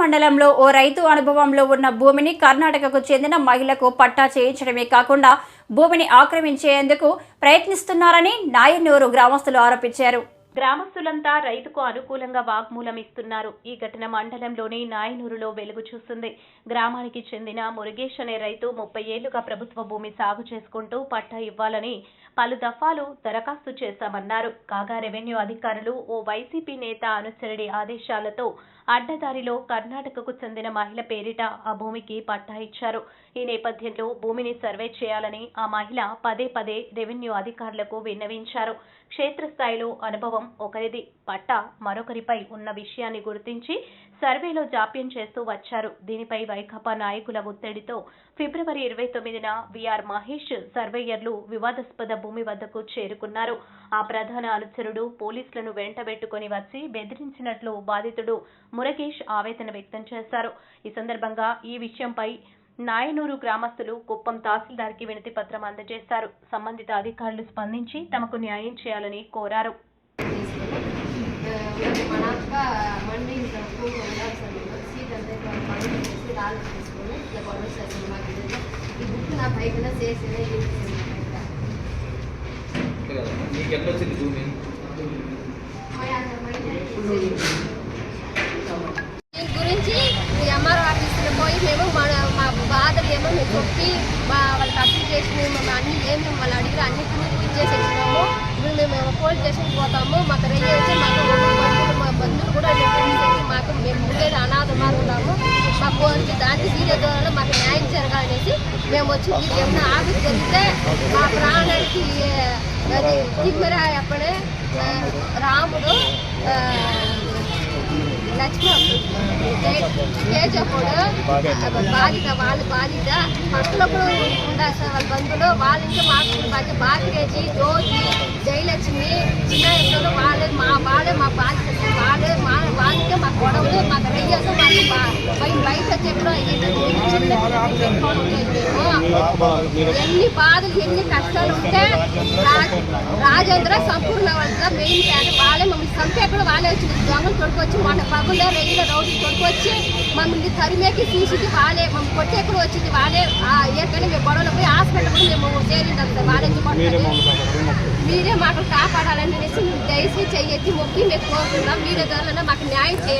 మండలంలో ఓ రైతు అనుభవంలో ఉన్న భూమిని కర్ణాటకకు చెందిన మహిళకు పట్టా చేయించడమే కాకుండా భూమిని ఆక్రమించేందుకు ప్రయత్నిస్తున్నారని నాయనూరు గ్రామస్తులు ఆరోపించారు. గ్రామస్తులంతా రైతుకు అనుకూలంగా వాగ్మూలం ఇస్తున్నారు. ఈ ఘటన మండలంలోని నాయనూరులో వెలుగు చూస్తుంది. గ్రామానికి చెందిన మురుగేష్ అనే రైతు ముప్పై ఏళ్ళుగా ప్రభుత్వ భూమి సాగు చేసుకుంటూ పట్టా ఇవ్వాలని పలు దఫాలు దరఖాస్తు చేశామన్నారు. కాగా రెవెన్యూ అధికారులు ఓ వైసీపీ నేత అనుచరుడి ఆదేశాలతో అడ్డదారిలో కర్ణాటకకు చెందిన మహిళ పేరిట ఆ భూమికి పట్టా ఇచ్చారు. ఈ నేపథ్యంలో భూమిని సర్వే చేయాలని ఆ మహిళ పదే పదే రెవెన్యూ అధికారులకు విన్నవించారు. క్షేత్రస్థాయిలో అనుభవం ఒకరిది పట్టా మరొకరిపై ఉన్న విషయాన్ని గుర్తించి సర్వేలో జాప్యం చేస్తూ వచ్చారు. దీనిపై వైకాపా నాయకుల ఒత్తిడితో ఫిబ్రవరి ఇరవై తొమ్మిదిన విఆర్ మహేష్ సర్వేయర్లు వివాదాస్పద భూమి వద్దకు చేరుకున్నారు. ఆ ప్రధాన అనుచరుడు పోలీసులను వెంటబెట్టుకుని వచ్చి బెదిరించినట్లు బాధితుడు మురగేష్ ఆవేదన వ్యక్తం చేశారు. ఈ సందర్భంగా ఈ విషయంపై నాయనూరు గ్రామస్తులు కుప్పం తహసీల్దార్కి వినతి పత్రం అందజేశారు. సంబంధిత అధికారులు స్పందించి తమకు న్యాయం చేయాలని కోరారు. చేసి ఈ బుక్ నా బైక్ చేసిందే అంతే కదా. నీకు ఎట్లా వచ్చింది భూమి? గురించి ఈ ఎంఆర్ఓ ఆఫీసులో పోయి మేము మన మా బాధలు ఏమో మేము చెప్పి వాళ్ళకి అప్పీల్ చేసి మేము అన్ని ఏం మేము వాళ్ళు అడిగిన అన్నింటినీ ఇచ్చేసి వచ్చినాము ఇప్పుడు మేము పోలీస్ స్టేషన్కి పోతాము. మాకు రెయ్యి వచ్చి మాకు మా బంధువులు మా బంధువులు కూడా చెప్పేసి మాకు మేము ఉండేది అనాథ ఉన్నాము మా పోలీసు దాంట్లో వీళ్ళ ద్వారా మాకు న్యాయం జరగాలనేసి మేము వచ్చి మీకు ఏమైనా ఆఫీస్ జరిగితే తిమ్మిరా అప్పుడే రాముడు ఆ, లక్ష్మణ్ కేజప్పుడు బాధిత వాళ్ళ బాధిత పక్కలో కూడా ఉండాలి సార్ వాళ్ళ బంధువులు వాళ్ళ ఇంట్లో మాకు బాధ్యత బాకిరేజీ జ్యోతి జయలక్ష్మి చిన్న ఇంట్లో వాళ్ళే మా వాళ్ళే మా బాధ్యత. వాళ్ళే మా వాళ్ళకే మా గొడవలు మాకు రెయ్యాక మాకు బయట వచ్చేప్పుడు ఎన్ని బాధలు ఎన్ని కష్టాలు ఉంటే రాజేంద్ర సంపూర్ణ మెయిన్ ఫ్యాన్ వాళ్ళే మమ్మల్ని చంపే కూడా వాళ్ళే వచ్చి దొంగలు తొడుకొచ్చి మన పగుల్లో రైల్లో రౌడీ తొడుకొచ్చి మమ్మల్ని తరిమేకి చూసింది వాళ్ళే మమ్మల్ని కొట్టే కూడా వచ్చింది వాళ్ళే. ఆ ఏకని మేము గొడవలు పోయి హాస్పిటల్ కూడా మేము చేరిందాం సార్ వాళ్ళే. మీరే మాకు కాపాడాలని దయచేసి చెయ్యొచ్చి మొక్కి మేము కోరుతున్నాం మీరే ద్వారా మాకు న్యాయం చేయండి.